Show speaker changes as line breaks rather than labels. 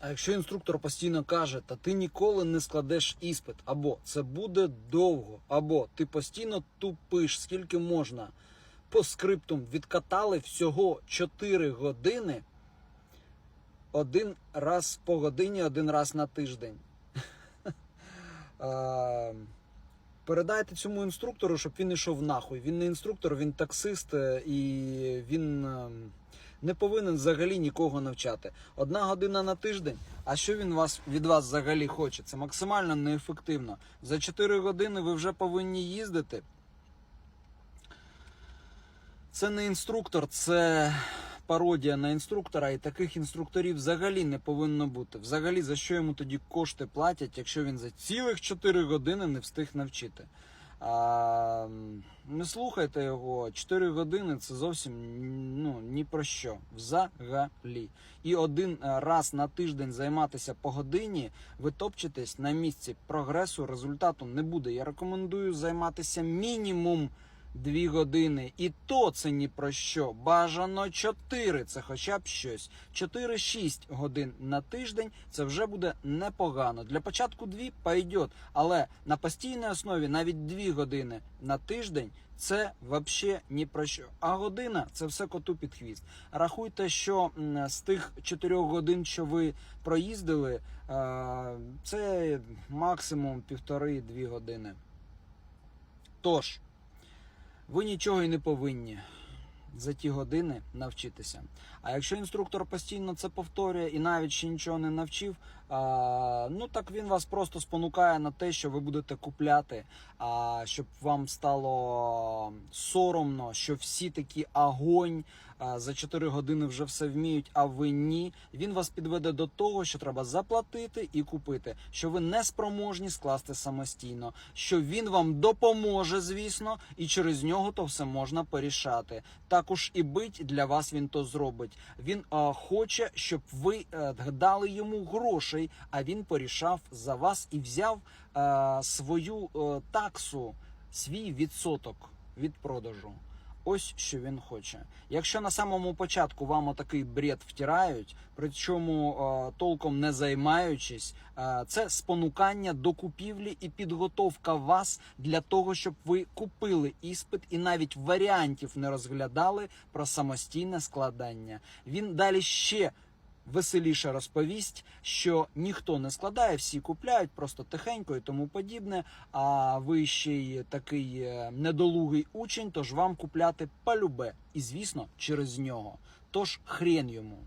А якщо інструктор постійно каже, та ти ніколи не складеш іспит, або це буде довго, або ти постійно тупиш, скільки можна, по скриптум відкатали всього 4 години один раз по годині, один раз на тиждень. Передайте цьому інструктору, щоб він йшов нахуй. Він не інструктор, він таксист е, і він е, не повинен взагалі нікого навчати. Одна година на тиждень. А що він вас від вас взагалі хоче? Це максимально неефективно. За 4 години ви вже повинні їздити. Це не інструктор, це пародія на інструктора, і таких інструкторів взагалі не повинно бути. Взагалі, за що йому тоді кошти платять, якщо він за цілих 4 години не встиг навчити. А, не слухайте його, 4 години це зовсім ну, ні про що. Взагалі. І один е, раз на тиждень займатися по годині, ви топчетесь на місці. Прогресу, результату не буде. Я рекомендую займатися мінімум 2 години. І то це ні про що. Бажано 4, це хоча б щось. 4-6 годин на тиждень це вже буде непогано. Для початку 2 пойдет, але на постійній основі навіть 2 години на тиждень. Це взагалі ні про що. А година це все коту під хвіст. Рахуйте, що з тих 4 годин, що ви проїздили, це максимум півтори-дві години. Тож, ви нічого і не повинні за ті години навчитися. А якщо інструктор постійно це повторює і навіть ще нічого не навчив, а, ну так він вас просто спонукає на те, що ви будете купляти, а, щоб вам стало соромно, що всі такі огонь а, за 4 години вже все вміють, а ви ні. Він вас підведе до того, що треба заплатити і купити, що ви не спроможні скласти самостійно, що він вам допоможе, звісно, і через нього то все можна порішати. Також і бить для вас він то зробить. Він а, хоче, щоб ви е, дали йому грошей, а він порішав за вас і взяв е, свою е, таксу, свій відсоток від продажу. Ось що він хоче. Якщо на самому початку вам отакий бред втирають, причому е, толком не займаючись, е, це спонукання до купівлі і підготовка вас для того, щоб ви купили іспит і навіть варіантів не розглядали про самостійне складання. Він далі ще веселіше розповість, що ніхто не складає, всі купляють просто тихенько і тому подібне. А ви ще й такий е, недолугий учень, тож вам купляти полюбе. І звісно, через нього. Тож хрен йому.